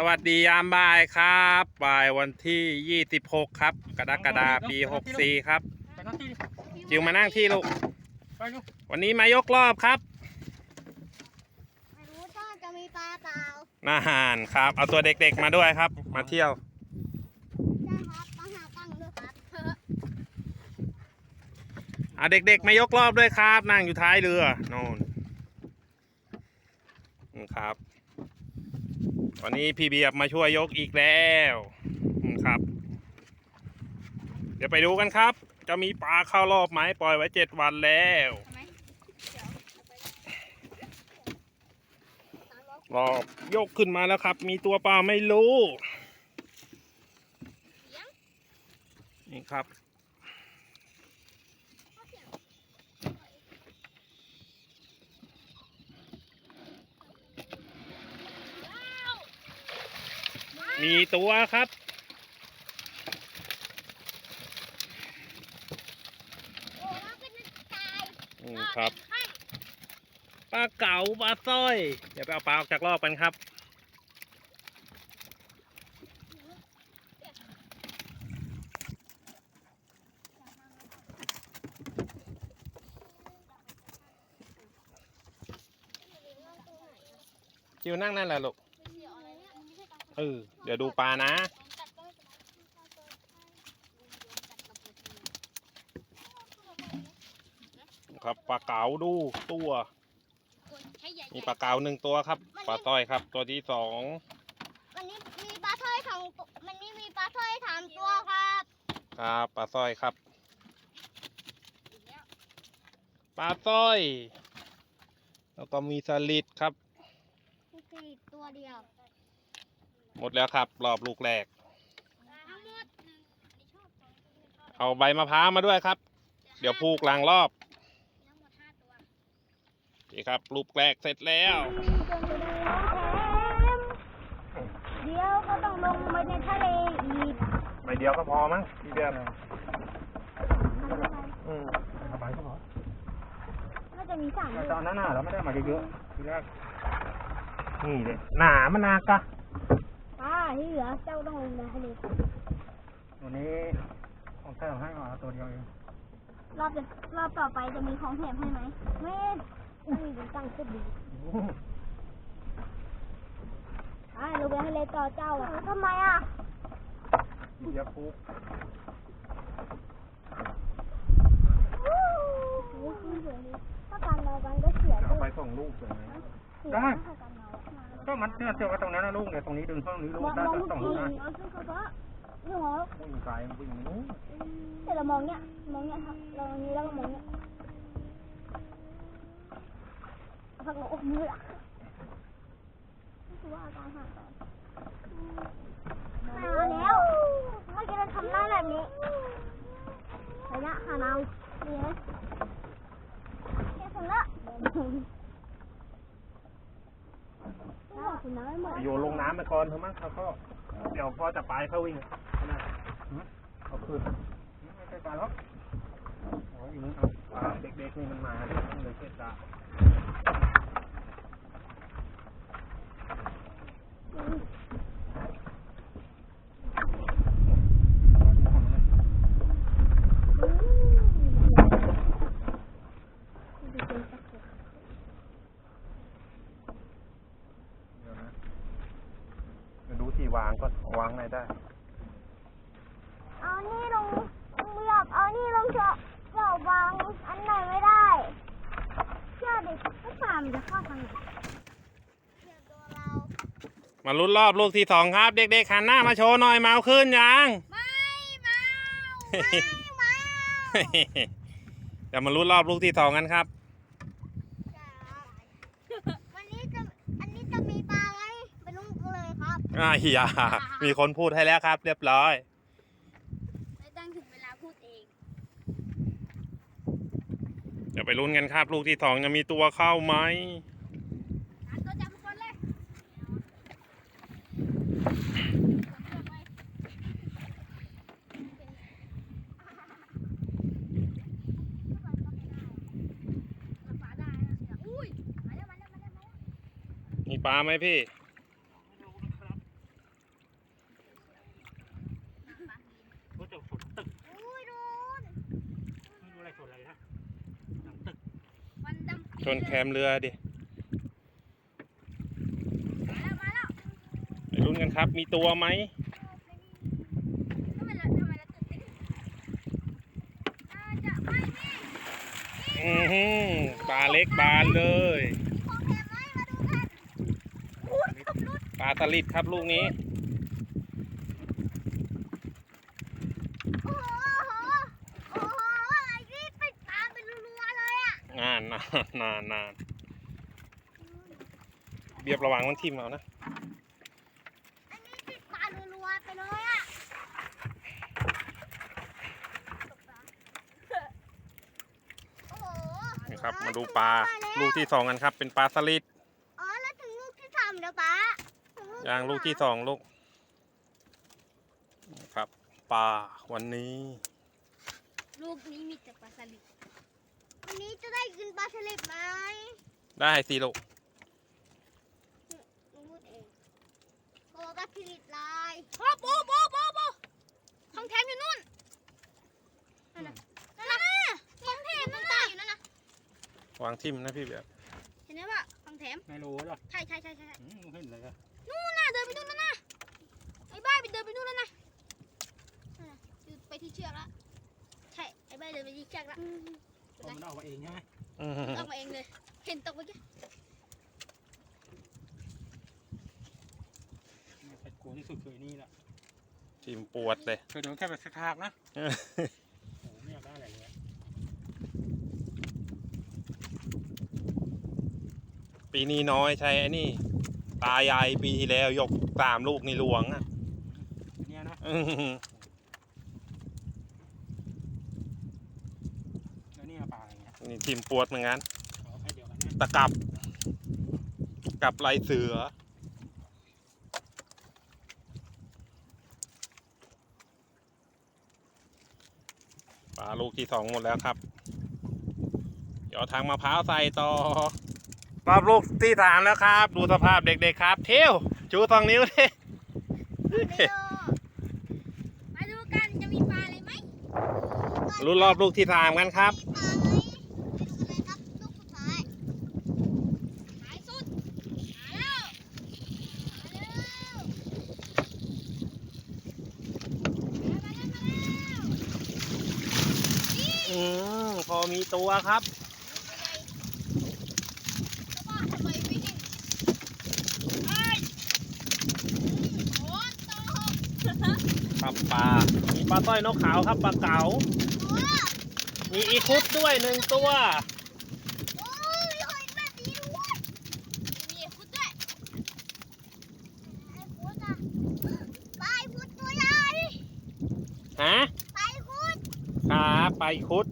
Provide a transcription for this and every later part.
สวัสดียามบ่ายครับบ่ายวันที่ 26 ครับ กรกฎาคมปี 64 ครับ ไปนั่งที่ดิจิวมานั่งที่ลูก ไปลูกวันนี้มายกรอบครับไม่รู้ว่าจะมีปลาเปล่านาหารครับ เอาตัวเด็กๆมาด้วยครับ มาเที่ยว ใช่ครับมาหาตังค์ด้วยครับเอาเด็กๆมายกรอบด้วยครับ นั่งอยู่ท้ายเรือโน่นนี่ครับ วันนี้พี่เบียบมาช่วยยกอีกแล้วนะครับ เดี๋ยวไปดูกันครับ จะมีปลาเข้ารอบไหมปล่อยไว้เจ็ดวันแล้วรอบยกขึ้นมาแล้วครับ มีตัวปลาไม่รู้ นี่ครับ เขาเสียง มีตัวครับโอ้เราเป็นตายนี่ครับ ปลาเก๋าปลาสร้อย เดี๋ยวไปเอาปลาออกจากรอบกันครับ จิวนั่งนั่นแหละลูก เออ เดี๋ยวดูปลานะ ครับปลาเก๋าดูตัว มีปลาเก๋าหนึ่งตัวครับ ปลาสร้อยครับ ตัวที่สองวันนี้มีปลาถ้อยสองตัววันนี้มีปลาถ้อยสามตัวครับ ครับปลาสร้อยครับ ปลาสร้อย แล้วก็มีสลิดครับสี่ตัวเดียว หมดแล้วครับ รอบลูกแรกทั้งหมดเอาใบมะพร้าวมาด้วยครับ เดี๋ยวผูกหลังรอบทั้งหมดห้าตัวนี่ครับลูกแรกเสร็จแล้ว เดี๋ยวก็ต้องลงไปในทะเลอีกใบเดียวก็พอมั้งพี่เบียร์อืมสบายก็พอน่าจะมีสามแต่ตอนนั้นน่ะเราไม่ได้มาเยอะๆทีแรกนี่เลยหนามันนากะ อ่าที่เหลือเจ้าต้องลงในทะเลวันนี้ของแท้ให้มาตัวเดียวเองรอบจะรอบต่อไปจะมีของแถมให้ไหมไม่ไม่มีเป็นตังค์ก็ดีอ่าลงไปทะเลต่อเจ้าอะทำไมอะเดี๋ยวปุ๊บถ้าการเรากันก็เสียเอาด้ไปวยส่งลูกเลยไหมเสียได้ถ้า การเราอะก็มันเนี่ยเจอว่าตรงนั้นนะลูกเนี่ยตรงนี้ดึงเข้าตรงนี้ลูมกองได้มองแต่ทุกส่งทีลูกนะเอาซึ่งเขาก็เรื่องของวิ่งไกลวิ่งนู้นแต่เรามองเนี้ยมองเนี้ยครับเรามองนี้แล้วก็มองเนี้ยพักเราอกมืออะนี่คือว่าอาการหายไปมาแล้วเมื่อกี้เราทำหน้าแบบนี้ระยะหาเราดีไหมแค่คนละน่าคุณน้อยหมด โย น้ำไปก่อนเถอะมั้งเขาก็เดี๋ยวพอจะไปเขาวิ่งนะเอาคืนไม่ใช่ปลาหรอกอย่างนี้เด็กๆนี่มันมาเนี่ยมันเลยเสียดาย เดี๋ยวนะ เดี๋ยวดูที่วางก็วางไหนได้ เอานี่ลงไม่อยากเอานี่ลงเถอะเดี๋ยววางอันไหนไม่ได้ เชื่อดิไม่ตามนจะเข้าทางไหนเชื่อตัวเรามาลุ้นรอบลูกที่สองครับ เด็กๆหันหน้ามาโชว์หน่อยเมาขึ้นยัง ไม่เมาไม่เมาเดี๋ยวมาลุ้นรอบลูกที่สองกันครับ วันนี้จะอันนี้จะมีปลาไหมไปลุ้นกันเลยครับ อ่าอย่ามีคนพูดให้แล้วครับ เรียบร้อย ไม่ตั้งถึงเวลาพูดเอง เดี๋ยวไปลุ้นกันครับ ลูกที่สองจะมีตัวเข้าไหมอันตัวจับคนเลยอุ้ยมาแล้วมาแล้วมาแล้วมาแล้วมีปลาไหมพี่ ช นแคมเรือดิมาแล้วมาแล้วไปลุ้นกันครับ มีตัวไหมทำไมเราทำไมเราตื่นเต้นน่าจะไม่มีอือหือปลาเล็กบานเลยของแถมไหมมาดูกันอุ้ยตบรุดปลาสลิดครับลูกนี้ โอ้โหโอ้โหโอ้โหไอ้นี่เป็นปลาเป็นรัวๆเลยอะ นานนานนานนานเบียบระวังมันทิ่มเอานะอันนี้ติดปลารัวๆไปเลยอะโอ้โหนี่ครับ มาดูปลาลูกที่สองกันครับ เป็นปลาสลิดอ๋อแล้วถึงลูกที่สามเดี๋ยวป้าถึย่างลูกที่สองลูกนี่ครับปลาวันนี้ ลูกนี้มีแต่ปลาสลิดวั นนี้จะได้กินปลาสลิดไหมได้สิลูกหนูพูดเองโอ้ปลาสลิดลายโอ้โบโบโบโบของแถมอยู่นู่นนั่นน่ะนั่นน่ะของแถมนั่นน่ะอยู่นั่นน่ะวางทิ่มนะพี่เบียบเห็นไหมว่าของแถมไม่รู้หรอกใช่ใช่ใช่ใช่อืมเห็นเลยอะนู่นน่ะเดินไปนู่นแล้วนะไอ้บ้าไปเดินไปนู่นแล้วนะนั่นน่ะอยู่ไปที่เชือกแล้วใช่ไอ้บ้าเดินไปที่เชือกแล้ว เพราะมันออกมาเองใช่ไหมอืมออกมาเองเลย เห็นตกเมื่อกี้เนี่ยเป็ดกลัวที่สุดคือไอ้นี่แหละทิ่มปวดเลย เคยโดนแค่แบบสักทากนะโอ้โหไม่อยากได้อะไรเลยอะปีนี้น้อยใช่ไอ้นี่ ตายายปีที่แล้วยกสามลูกในหลวงอะอันเนี่ยนะ อื้อหือ แล้วเนี่ยปลาอะไรเงี้ย นี่ ทิ่มปวดเหมือนกันเอาแค่เดียวกันนะตะกับกับลายเสือ ปลาลูกที่สองหมดแล้วครับเดี๋ยวเอาทางมะพร้าวใส่ต่อรอบลูกที่สามแล้วครับ ดูสภาพเด็กๆครับ เที่ยวชูสองนิ้วดิมาดูกันจะมีปลาอะไรไหมรุ่นรอบลูกที่สามกันครับ ปลาไหมไปดูกันเลยครับลูกสุดท้ายท้ายสุดมาแล้วมาแล้วมาแล้วมาแล้วมาแล้ว อืมพอมีตัวครับ ครับปลา มีปลาต้อยนกขาวครับปลาเก๋า มีอีคุดด้วยหนึ่งตัว โอ้ยหอยแบบนี้ด้วยมีฟุตด้วยไอ้ฟุตอะปลาไอ้ฟุตตัวใหญ่ ฮะ ปลาไอ้ฟุต ครับปลาอีคุด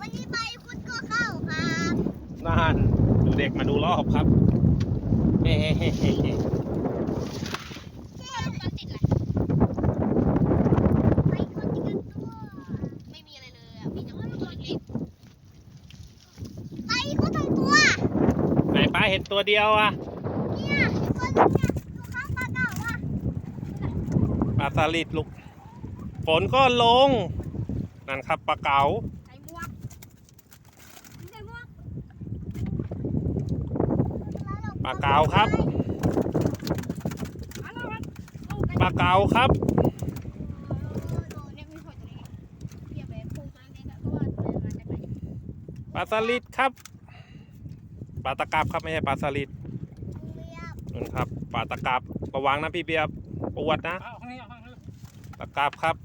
วันนี้ปลาไอ้ฟุตก็เข้าครับนั่นดูเด็กมาดูรอบครับเฮ้เชื่อมันติดแหละไปคนที่กันตัวไม่มีอะไรเลยอะมีแต่ว่าตัวเล็กไปก็ทั้งตัว ไหนป้าเห็นตัวเดียวอะเนี่ยตัวนึงเนี่ยตัวข้างปลาเก่าอะปลาสลิดลูกฝนก็ลง นั่นครับปลาเก๋าใส่หมวกใส่หมวกปลาเก๋าครับปลาเก๋าครับเนี่ยมีหอยตัวเล็กเพียบเลยปูตัวเล็กอะเพราะว่าตัวมันมาจากไหนปลาสลิดครับปลาตะกรับครับไม่ใช่ปลาสลิดเรียบนั่นครับปลาตะกรับระวังนะพี่เบียบปวดนะเอาข้างนี้เอาข้างนี้ตะกรับครับ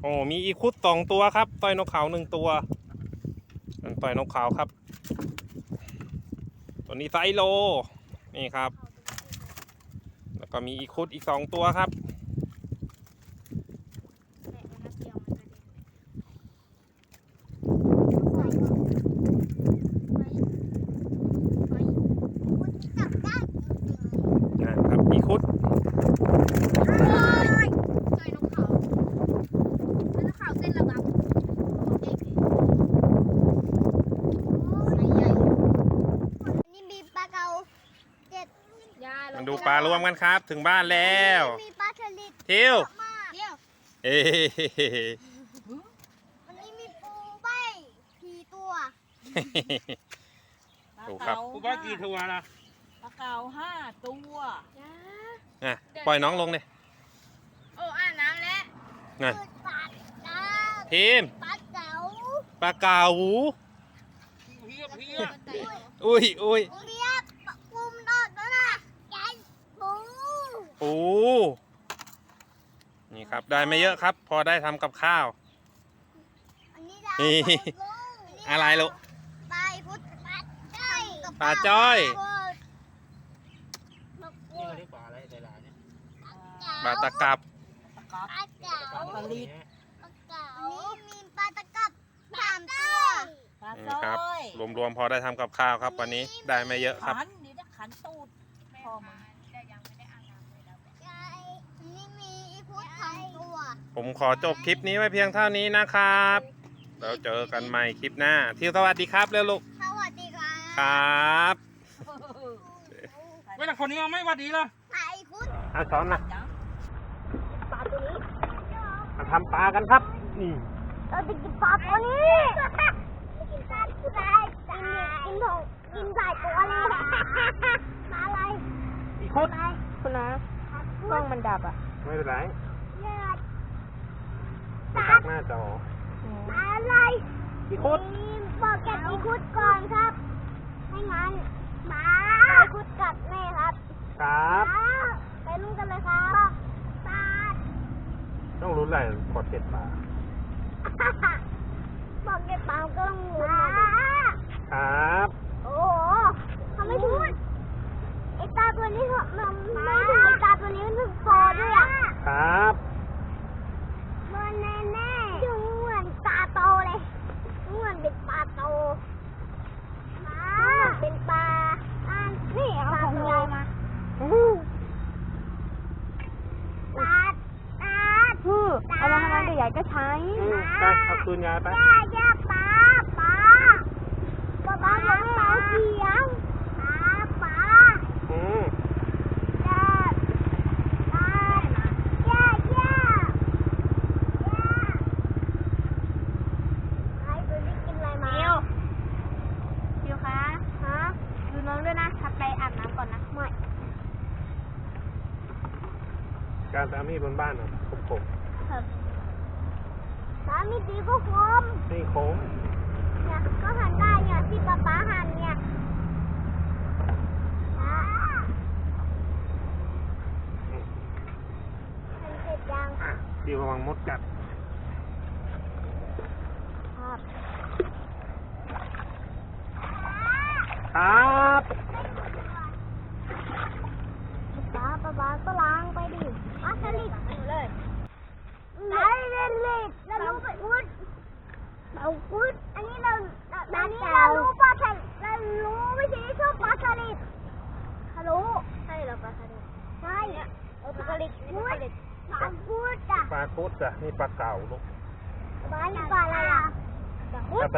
โอ้มีอีคุดสองตัวครับ ต่อยนกขาวหนึ่งตัวมันต่อยนกขาวครับ ตัวนี้ไซโล นี่ครับ แล้วก็มีอีคุดอีกสองตัวครับ แม่มันนักเดียวมันกระเด็นไปไปคนที่จับได้จริง นั่นครับอีคุด ๆใช่ใส่นกเขาแล้วนกเขาเส้นระบำของเด็กเลยไซส์ใหญ่นี่มีปลาเก๋าเจ็ด มาดูปลาร วมกันครับ ถึงบ้านแล้วมีปลาสลิดเที่ยวมากเที่ยวเอ้วันนี้มีปูใบสี่ตัวดูครับกูว่ากี่ทัวร์ละปลาเก๋าห้าตัวอะปล่อยน้องลงเลยโอ้อ่านน้ำแล้วนั่นปลาเก๋าทีมปลาเก๋าปลาเก๋าเพียเพียอุ้ยอุ้ย เรียบปุ่มดอดแล้วนะแกงปู โอ้นี่ครับได้ไม่เยอะครับ พอได้ทำกับข้าว อันนี้ดาวนี่พุธลูกอะไรลูก ปลาพุธปลาจ้อยปลาจ้อย ปลานี่เขาเรียกปลาอะไรหลายๆเนี่ยปลาตะกับปลาก๊อปลาเก๋าปลาปลาลิดปลาเก๋าอันนี้มีปลาตะกับสามตัวปลานี่ซ้ครับอยรวมๆพอได้ทำกับข้าวครับ วันนี้ได้ไม่เยอะครับ ขันเดี๋ยวจะขันตูดพ่อมึง ผมขอจบคลิปนี้ไว้เพียงเท่านี้นะครับแล้วเจอกันใหม่คลิปหน้าที่สวัสดีครับเร็วลูก สวัสดีครัครบับเวลาคนนี้เอาไม่หวัดดีเหรอปลาอีพุธอาสอนนะจังปลาตัวนี้มาทำปลากันครับ นี่เราจะกินปลาตัวนี้กินปลาตัวไหนกินกินหงกินหลายตัวเลยปลาอะไรอีคุดคุณนะกล้องมันดับอะ ไม่เป็นไรเลือดไม่ ตักหน้าจอปลาอะไรอีคุดบอกแกอีคุดก่อนครับ ไม่งั้นหมาอีคุดกัดแม่ครับ ครับไปลุ้นกันเลยครับปลาต้องรู้อะไรขอเจ็ดปลา บอกแกปลาก็ต้องลุ้นนะ ครับ โอ้โหเขาไม่พูดไอตาตัวนี้มันไม่ถึงไอตาตัวนี้มันถึงคอด้วยอะ ครับ มันแน่แน่ๆดูเหมือนตาโตเลยเหมือนเป็นปลาโตมาเหมือนเป็นปลาอ่านนี่เอาของยายมาปลาปลาคือเอามาทำไมใหญ่ก็ใช้ อืมไปเอาคืนยาย ไปย่าย่าปลาปลาปลาปลาปลาเสียงปลาปลาอืมย่าปลาย่าย่าย่าไอ้ตัวนี้กินอะไรมาฟิวฟิวคะฮะดูน้องด้วยนะทับไปอาบน้ำก่อนนะไม่การตามมีดบนบ้านเหรอผมผม ครับสามีตีก็ค มนี่โค้งเนี่ยก็หันได้เนี่ยที่ป๊าป๊าหันเนี่ยอ่าหันเสร็จยังอะดีระวังมดกัด ครับ ครับ ป๊าป๊าป๊าก็ล้างไปดิอาสลิดเลยไหนเล่นเล่นแล้วรู้ไปอุดเราอุดอันนี้เราอันนี้เรารู้ปลาสลิดเรารู้วิธีชอบปลาสลิดเขารู้ใช่เหรอปลาสลิดใช่เออปลาสลิดอุดปลาอุดอะ ปลาคุดอะนี่ปลาเก่าลูก ปลานี่ปลาอะไรอะ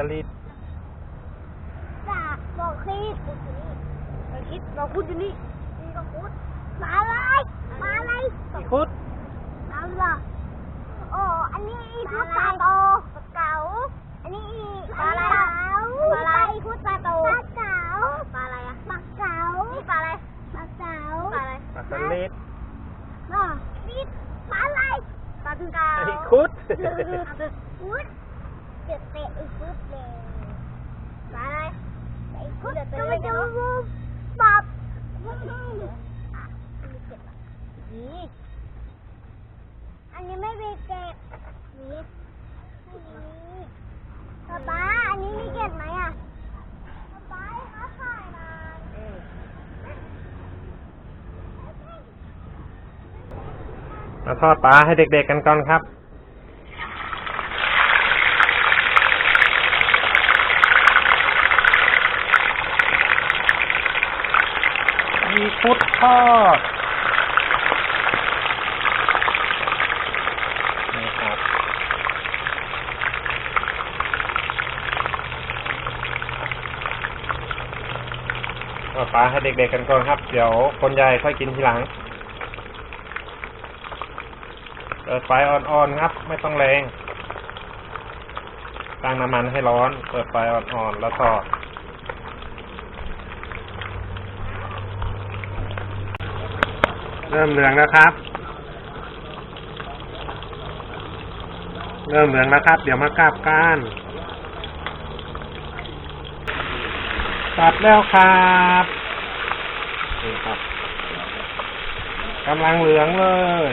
ปลาปอุลาดตะลิดปลาบอกคิดปลาคิดปลาคุดอยู่นี่นี่ปลาคุดปลาอะไรปลาอะไรอีคุดปลาเหรอโอ้อันนี้อีคุดปลาโตเก๋าอันนี้อีปลาอะไรปลาอะไรอีคุดปลาโตปลาเก๋าปลาอะไรอะปลาเก๋านี่ปลาอะไรปลาเก๋าปลาอะไรปลาตะลิดอ๋อนี่ปลาอะไรปลาถึงเก๋าอีคุดคุด เจ็บอีคุดเลยปลาอะไรอีคุดก็ไม่จะมาปับนี่อันนี้ไม่เก็บนี่ไม่มีป๊าป๊าอันนี้มีเก็บไหมอะป๊าป๊าเขาถ่ายมามาทอดปลาให้เด็กๆกันก่อนครับ เด็กๆกันก่อนครับ เดี๋ยวคนใหญ่ค่อยกินทีหลังเปิดไฟอ่อนๆครับ ไม่ต้องแรงตั้งน้ำมันให้ร้อน เปิดไฟอ่อนๆแล้วทอดเริ่มเหลืองแล้วครับ เริ่มเหลืองแล้วครับ เดี๋ยวมากราบก้านกลับแล้วครับ นี่ครับกำลังเหลืองเลย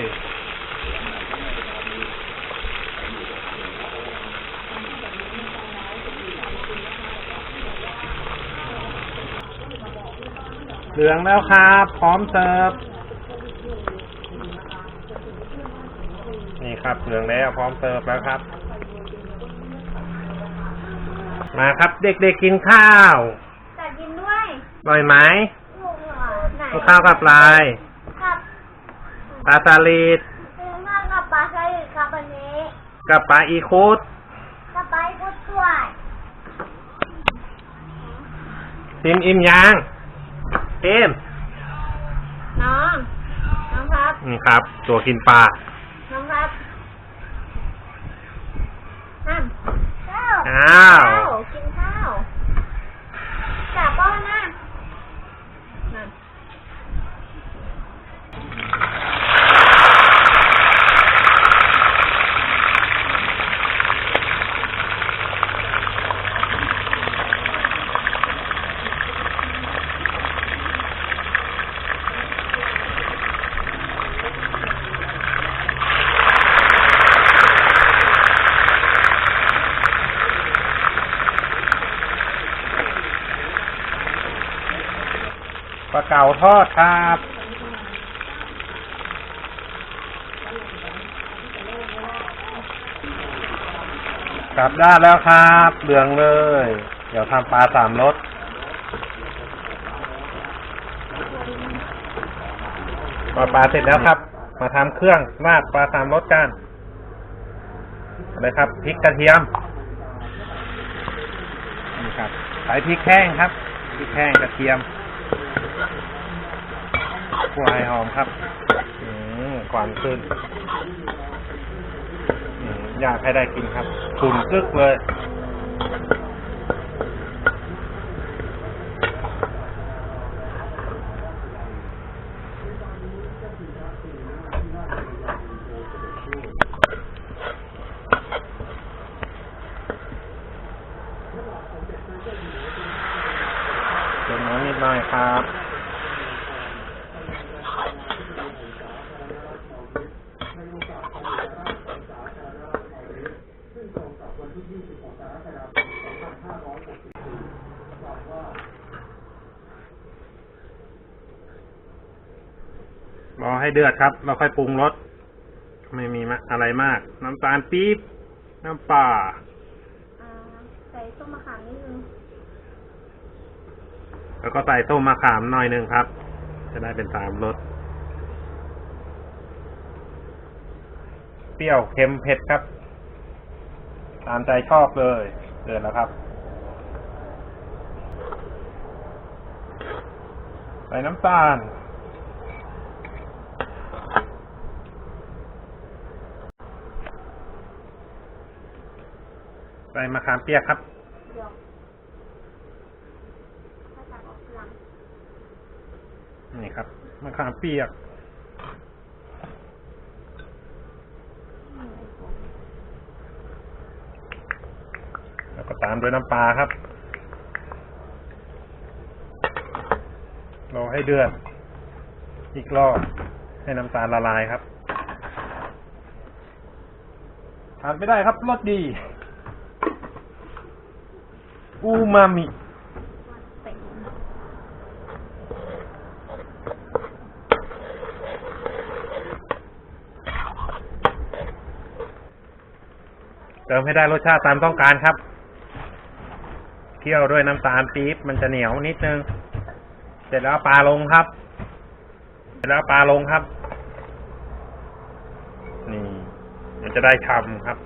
เหลืองแล้วครับ พร้อมเสิร์ฟ นี่ครับเหลืองแล้วพร้อมเสิร์ฟแล้วครับ มาครับเด็กๆกินข้าวแต่กินด้วยอร่อยไหมไหนกิน ข้าวกับลายครับปลาสลิดกินข้าวกับปลาสลิดครับวันนี้กับปลาอีคุดกับปลาพุดด้วยทิมอิ่มยังทิมน้อง น้องครับนี่ครับ ตัวกินปลา น้องครับห้ามข้าวอ้าว ข้าวกินข้าวจับป้อนนะนั่น ป ลาเก๋าทอดครับกลับด้านแล้วครับเหลืองเลย เดี๋ยวทำปลาสามรสปลาปลาเสร็จแล้วครับ มาทำเครื่องราดปลาสามรสกันอะไรครับพริกกระเทียมนี่ครับใส่พริกแห้งครับพริกแห้งกระเทียม คั่วให้หอมครับอืมกวานขึ้นอืมอยากให้ได้กินครับขุ่นกึกเลย เติมน้ำนิดหน่อยครับ รอให้เดือดครับ เราค่อยปรุงรสไม่มีมะอะไรมาก น้ำตาลปี๊บน้ำปลาอ่าใส่ส้มมะขามนิดนึงแล้วก็ใส่ส้มมะขามหน่อยหนึ่งครับ จะได้เป็นสามรสเปรี้ยวเค็มเผ็ดครับ ตามใจชอบเลยเดือดแล้วครับใส่น้ำตาล ใส่มะขามเปียกครับ นี่ครับมะขามเปียก แล้วก็ตามด้วยน้ำปลาครับ รอให้เดือด อีกรอบ ให้น้ำตาลละลายครับทานไม่ได้ครับรสดี อูมามิ เติมให้ได้รสชาติตามต้องการครับ เคี่ยวด้วยน้ำตาลปี๊บมันจะเหนียวนิดนึง เสร็จแล้วปลาลงครับ เสร็จแล้วปลาลงครับ นี่ มันจะได้ชำครับ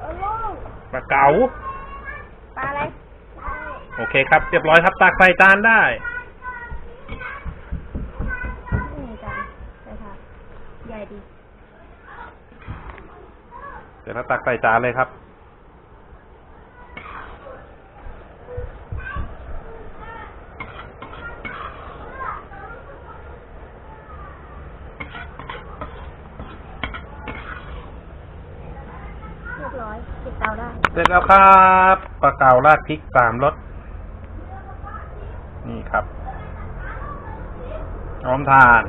เออลูก ปลาเก๋า ปลาอะไร โอเคครับ เรียบร้อยครับ ตักใส่จานได้ นี่จ้ะใช่ค่ะไงดีเดี๋ยวเราตักใส่จานเลยครับ เรียบร้อยปิดเตาได้ เสร็จแล้วครับปลาเก๋าราดพริกสามรส นี่ครับพร้อมทาน